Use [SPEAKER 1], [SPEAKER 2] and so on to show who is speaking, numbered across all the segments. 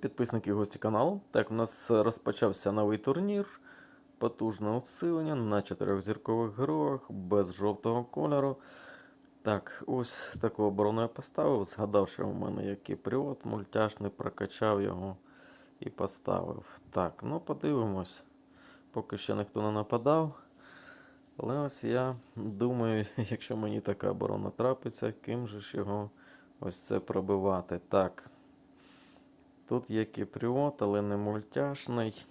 [SPEAKER 1] Підписники і гості каналу. Так, у нас розпочався новий турнір. Потужне усилення на чотирьохзіркових героях без жовтого кольору. Так, ось таку оборону я поставив. Згадав, що у мене є кіпріот, мультяшний, прокачав його і поставив. Так, ну подивимось. Поки що ніхто не нападав. Але ось я думаю, якщо мені така оборона трапиться, ким же ж його ось це пробивати. Так. Тут є кіпріот, але не мультяшний.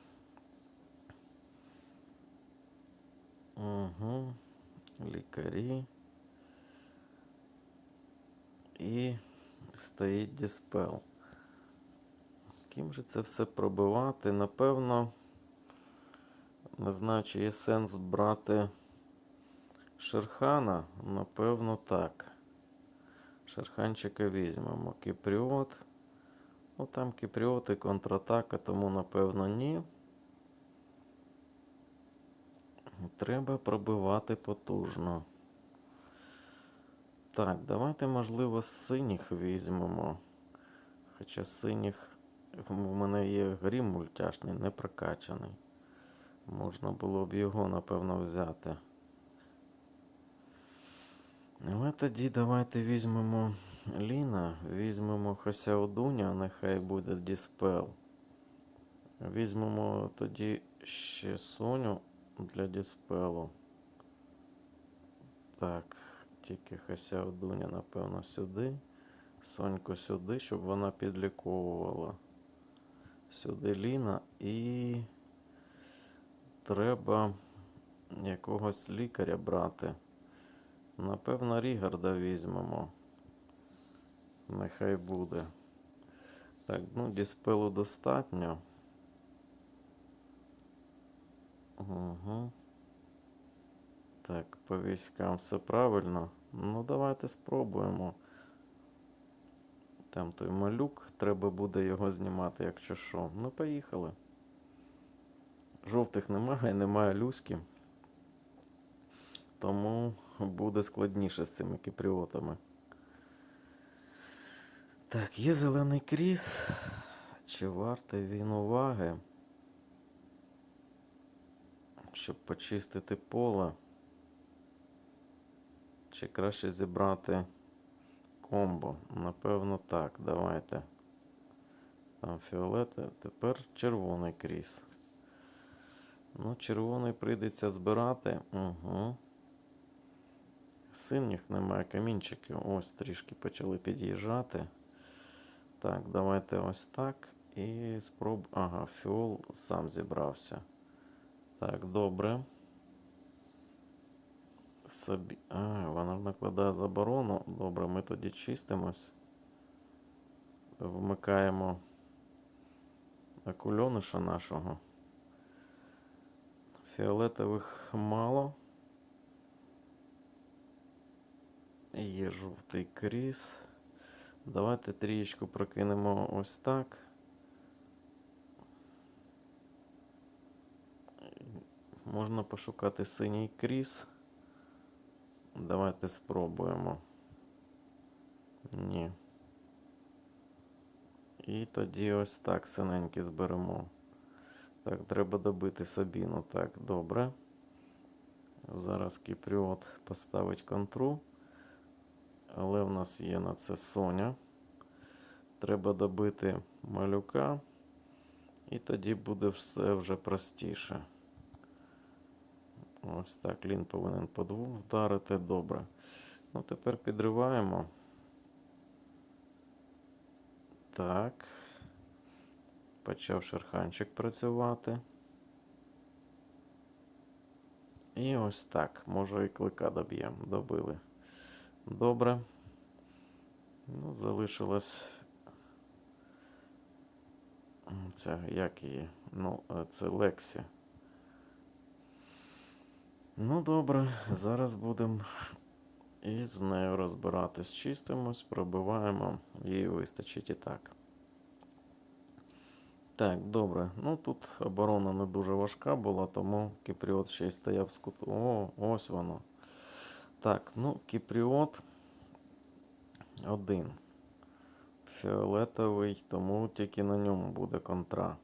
[SPEAKER 1] Угу. Лікарі. І стоїть диспел. Ким же це все пробивати? Напевно, не знаю, чи є сенс брати Шерхана. Напевно, так. Шерханчика візьмемо. Кіпріот. Ну, там кіпріоти, контратака, тому напевно ні. Треба пробивати потужно. Так, давайте, можливо, синіх візьмемо. Хоча синіх в мене є грім мультяшний, не прокачаний. Можна було б його, напевно, взяти. Але тоді давайте візьмемо Ліна, візьмемо Хасяодуня, нехай буде Діспел. Візьмемо тоді ще Соню для Діспелу. Так, тільки Хасяодуня, напевно, сюди. Соньку сюди, щоб вона підліковувала. Сюди Ліна і треба якогось лікаря брати. Напевно, Рігарда візьмемо. Нехай буде. Так, ну, діспелу достатньо. Угу. Так, по військам все правильно. Ну, давайте спробуємо. Там той малюк, треба буде його знімати, якщо що. Ну, поїхали. Жовтих немає, немає люськи. Тому буде складніше з цими кіпріотами. Так, є зелений кріс. Чи вартий він уваги? Щоб почистити поле. Чи краще зібрати комбо? Напевно, так. Давайте. Там фіолетовий. Тепер червоний кріс. Ну, червоний прийдеться збирати. Угу. Синіх немає камінчиків. Ось трішки почали під'їжджати. Так, давайте ось так. І спроб. Ага, фіол сам зібрався. Так, добре. Собі. А, вона накладає заборону. Добре, ми тоді чистимось. Вмикаємо акульониша нашого. Фіолетових мало. Є жовтий кріс. Давайте трієчку прокинемо ось так. Можна пошукати синій кріс. Давайте спробуємо. Ні. І тоді ось так синенький зберемо. Так, треба добити Сабіну. Так, добре. Зараз Кіпріот поставить контру. Але в нас є на це Соня. Треба добити малюка. І тоді буде все вже простіше. Ось так Лін повинен по двох вдарити. Добре. Ну, тепер підриваємо. Так. Почав шерханчик працювати. І ось так. Може і клика доб'ємо. Добили. Добре. Ну, залишилось. Це як її? Ну, е, це Лексі. Ну, добре, зараз будемо і з нею розбиратись. Чистимось, пробиваємо, їй вистачить і так. Так, добре. Ну тут оборона не дуже важка була, тому Кіпріот ще й стояв з куту. О, ось воно. Так, ну, Кіпріот один. фіолетовий, тому тільки на ньому буде контра.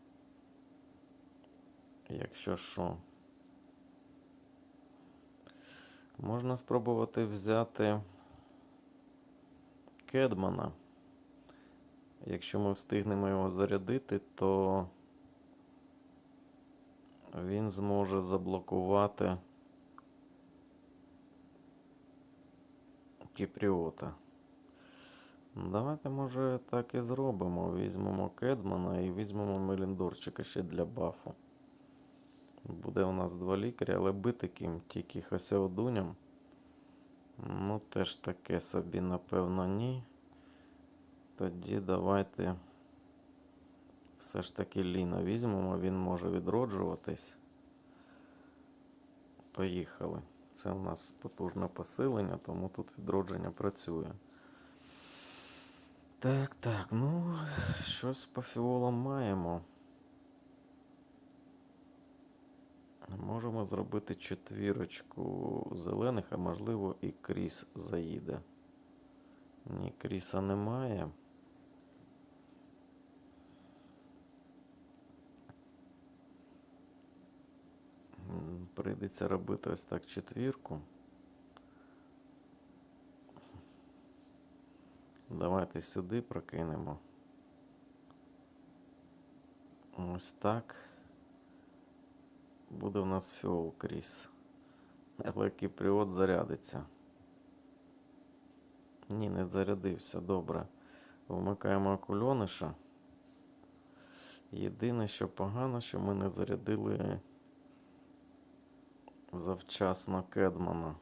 [SPEAKER 1] Якщо що. Можна спробувати взяти Кедмана. Якщо ми встигнемо його зарядити, то він зможе заблокувати Кіпріота. Давайте, може, так і зробимо. Візьмемо Кедмана і візьмемо Меліндорчика ще для бафу. Буде у нас два лікаря, але бити ким тільки Хасяодуням. Ну, теж таке собі, напевно, ні. Тоді давайте все ж таки Ліна візьмемо, він може відроджуватись. Поїхали. Це у нас потужне посилення, тому тут відродження працює. Так, так, ну, щось по фіолам маємо. Можемо зробити четвірочку зелених, а можливо і Кріс заїде. Ні, Кріса немає. Прийдеться робити ось так четвірку. Давайте сюди прокинемо. Ось так. Буде в нас фіол кріс. Але кіпріот зарядиться. Ні, не зарядився. Добре. Вмикаємо акульониша. Єдине, що погано, що ми не зарядили завчасно Кедмана.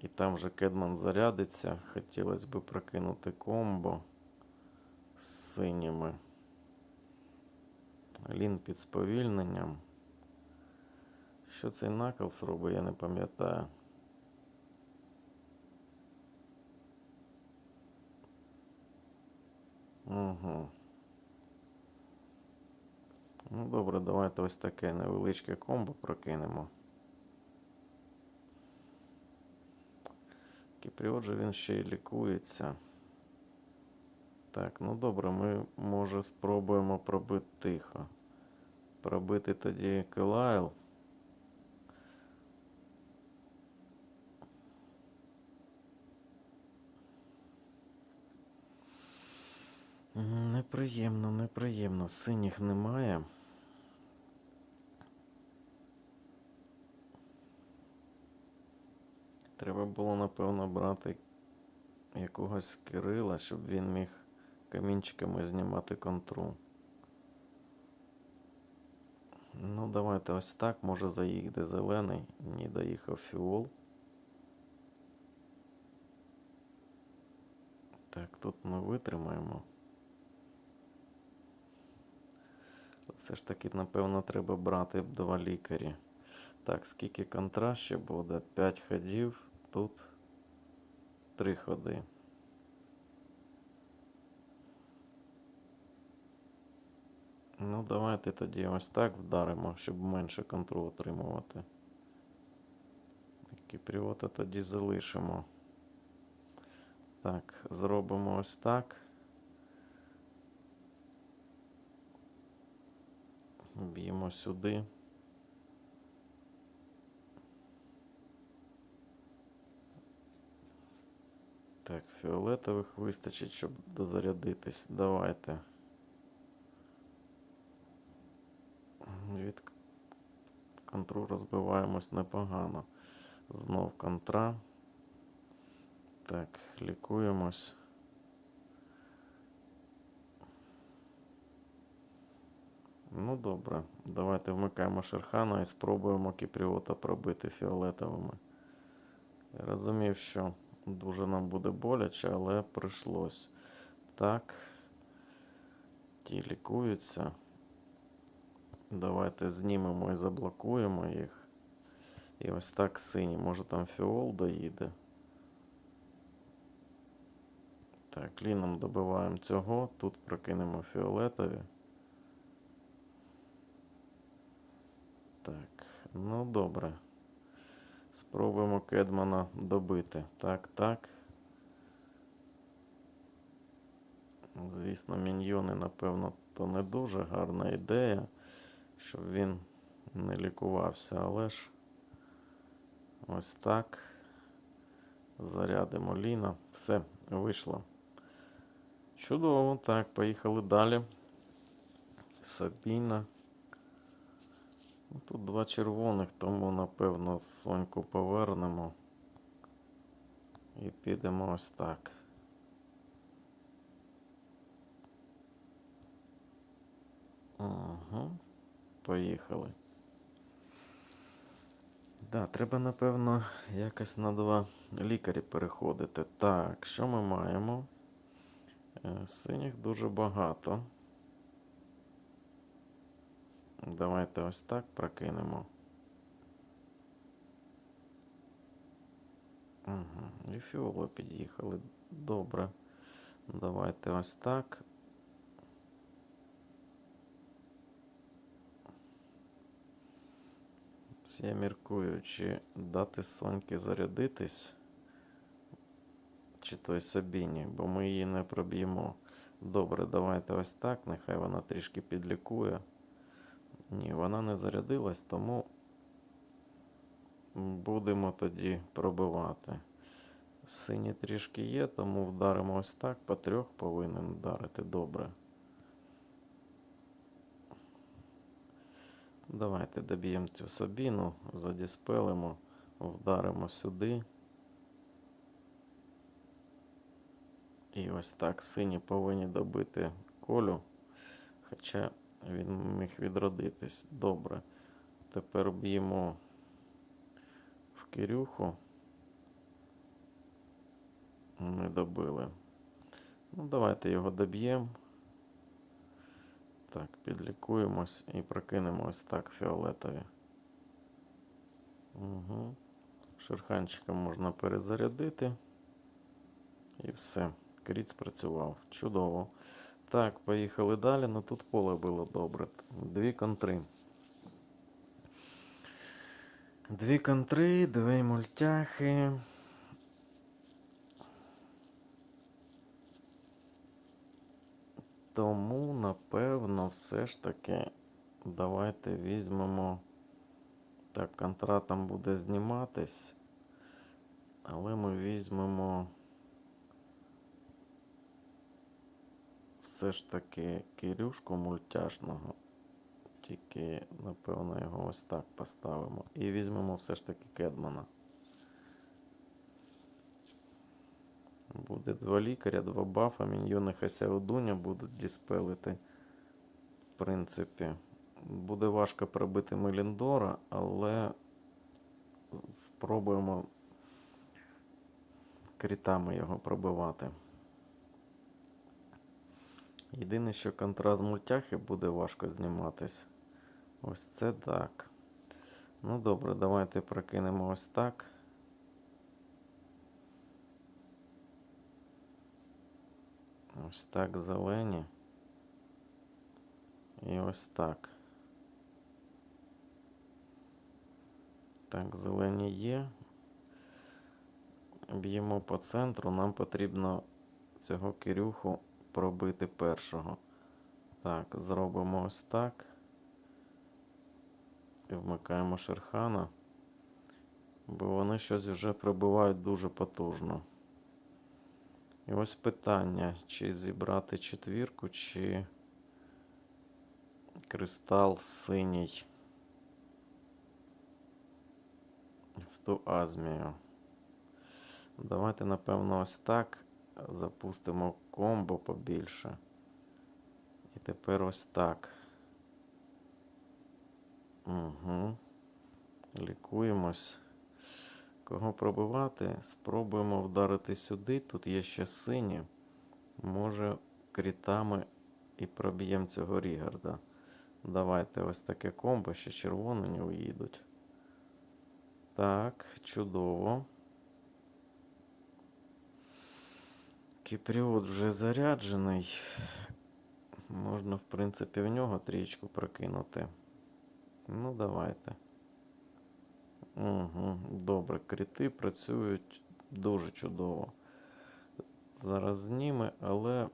[SPEAKER 1] І там вже Кедман зарядиться. Хотілося б прокинути комбо з синіми. Лін під сповільненням. Що цей Наклс робить, я не пам'ятаю. Угу. Ну добре, давайте ось таке невеличке комбо прокинемо. Кіпріот же він ще й лікується. Так, ну добре, ми може спробуємо пробити тихо. Пробити тоді Келайл. Неприємно, неприємно. Синіх немає. Треба було, напевно, брати якогось Кирила, щоб він міг камінчиками знімати контру. Ну, давайте ось так. Може заїде зелений. Ні, доїхав фіол. Так, тут ми витримаємо. Все ж таки, напевно, треба брати два лікарі. Так, скільки контра ще буде? 5 ходів, тут 3 ходи. Ну, давайте тоді ось так вдаримо, щоб менше контру отримувати. Кіпріота тоді залишимо. Так, зробимо ось так. Б'ємо сюди. Так, фіолетових вистачить, щоб дозарядитись. Давайте. Від контру розбиваємось непогано. Знов контра. Так, лікуємось. Ну добре, давайте вмикаємо Шерхана і спробуємо Кіпріота пробити фіолетовими. Я розумів, що дуже нам буде боляче, але прийшлось. Так. Ті лікуються. Давайте знімемо і заблокуємо їх. І ось так сині. Може там фіол доїде. Так, ліном добиваємо цього. Тут прокинемо фіолетові. Так, ну добре. Спробуємо Кедмана добити. Так, так. Звісно, міньйони, напевно, то не дуже гарна ідея, щоб він не лікувався, але ж ось так. Зарядимо Ліна. Все, вийшло. Чудово. Так, поїхали далі. Сабіна. Ну, Тут два червоних, тому напевно Соньку повернемо. І підемо ось так. Ага. Поїхали. Да, треба, напевно, якось на два лікарі переходити. Так, що ми маємо? Е, Синіх дуже багато. Давайте ось так прокинемо. Угу. І фіоли під'їхали. Добре. Давайте ось так. Я міркую, чи дати Соньки зарядитись, чи той Сабіні, бо ми її не проб'ємо. Добре, давайте ось так. Нехай вона трішки підлікує. Ні, вона не зарядилась, тому будемо тоді пробивати. Сині трішки є, тому вдаримо ось так. По трьох повинен вдарити добре. Давайте доб'ємо цю Сабіну, задіспелимо, вдаримо сюди. І ось так сині повинні добити колю. Хоча він міг відродитись. Добре. Тепер б'ємо в Кирюху. Не добили. Ну, давайте його доб'ємо. Так, підлікуємось і прокинемо ось так фіолетові. Угу. Шерханчика можна перезарядити. І все. Кріт спрацював. Чудово. Так, поїхали далі. Ну тут поле було добре. Дві контри. Дві контри, дві мультяхи. Тому, напевно, все ж таки давайте візьмемо. Так, контра там буде зніматись. Але ми візьмемо. Все ж таки Кирюшку мультяшного. Тільки, напевно, його ось так поставимо. І візьмемо все ж таки Кедмана. Буде два лікаря, два бафа, міньйони Хасяудуня будуть діспелити. В принципі, буде важко пробити Меліндора, але спробуємо крітами його пробивати. Єдине, що контра з мультяхи буде важко зніматись. Ось це так. Ну добре, давайте прокинемо ось так. Ось так зелені. І ось так. Так, зелені є. Б'ємо по центру. Нам потрібно цього Кирюху пробити першого. Так, зробимо ось так. І вмикаємо Шерхана. Бо вони щось вже пробивають дуже потужно. І ось питання, чи зібрати четвірку, чи кристал синій в ту азмію. Давайте, напевно, ось так запустимо комбо побільше. І тепер ось так. Угу. Лікуємось. Кого пробивати? Спробуємо вдарити сюди. Тут є ще сині. Може, крітами і проб'ємо цього Рігарда. Давайте ось таке комбо, ще червоні уїдуть. Так, чудово. Кіпріот вже заряджений. Можна, в принципі, в нього трічку прокинути. Ну, давайте. Угу, Добре, кріти працюють дуже чудово. Зараз зніме, але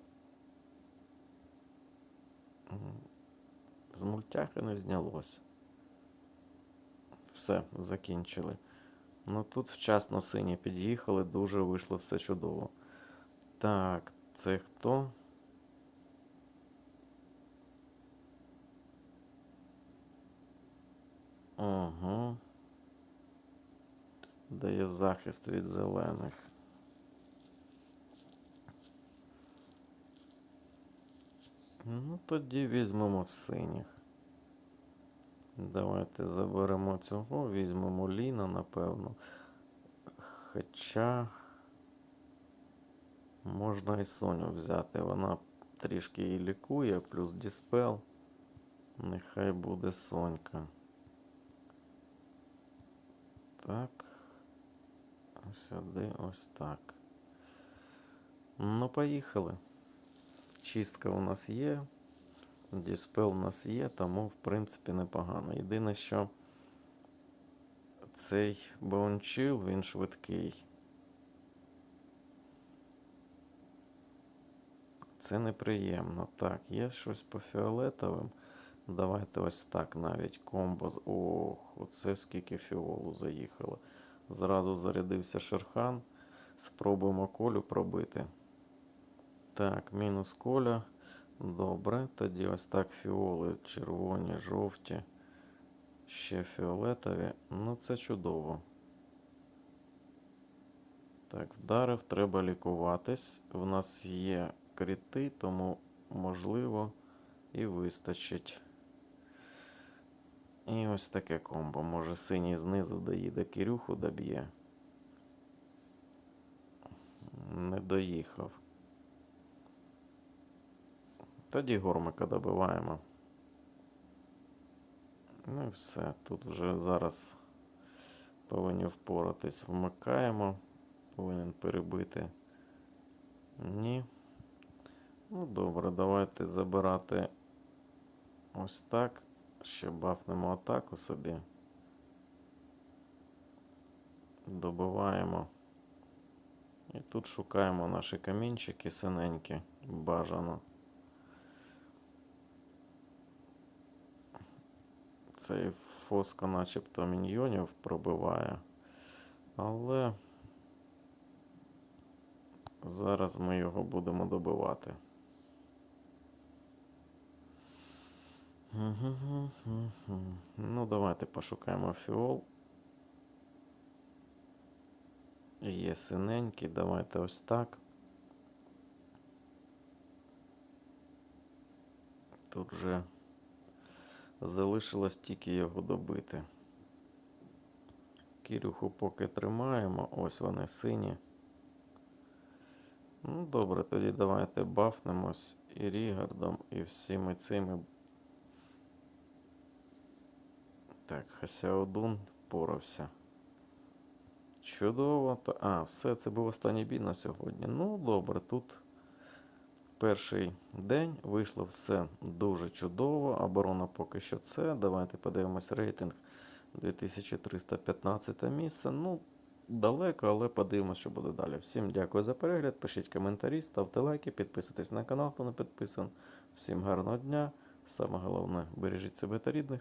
[SPEAKER 1] З мультяхи не знялось. Все, закінчили. Ну тут вчасно сині під'їхали, дуже вийшло все чудово. Так, це хто? Ага. Дає захист від зелених. Ну, тоді візьмемо синіх. Давайте заберемо цього, візьмемо Ліна, напевно. Хоча можна і Соню взяти. Вона трішки її лікує, плюс Діспел. Нехай буде Сонька. Так. Сюди ось так. Ну, поїхали. Чистка у нас є. Діспел у нас є, тому в принципі непогано. Єдине, що цей баунчил, він швидкий. Це неприємно. Так, є щось по фіолетовим. Давайте ось так навіть комбо. Ох, оце скільки фіолу заїхало. Зразу зарядився Шерхан. Спробуємо колю пробити. Так, мінус коля. Добре. Тоді ось так фіоли, червоні, жовті. Ще фіолетові. Ну, це чудово. Так, вдарив, треба лікуватись. В нас є кріти, тому можливо і вистачить. І ось таке комбо. Може синій знизу доїде Кирюху доб'є. Не доїхав. Тоді гормика добиваємо. Ну і все. Тут вже зараз повинні впоратись. Вмикаємо. Повинен перебити. Ні. Ну добре, давайте забирати ось так. Ще бафнемо атаку собі. Добиваємо. І тут шукаємо наші камінчики синенькі. Бажано. Цей фоско начебто міньйонів пробиває. Але зараз ми його будемо добивати. Ну, давайте пошукаємо фіол. Є синенький, давайте ось так. Тут вже залишилось тільки його добити. Кірюху поки тримаємо, ось вони сині. Ну, добре, тоді давайте бафнемось і Рігардом, і всіми цими. Так, Хасяодун порався. Чудово. Та... А, все, це був останній бій на сьогодні. Ну, добре, тут перший день вийшло все дуже чудово. Оборона поки що це. Давайте подивимось рейтинг 2315 місце. Ну, далеко, але подивимось, що буде далі. Всім дякую за перегляд. Пишіть коментарі, ставте лайки, підписуйтесь на канал, хто не підписаний. Всім гарного дня. Саме головне, бережіть себе та рідних.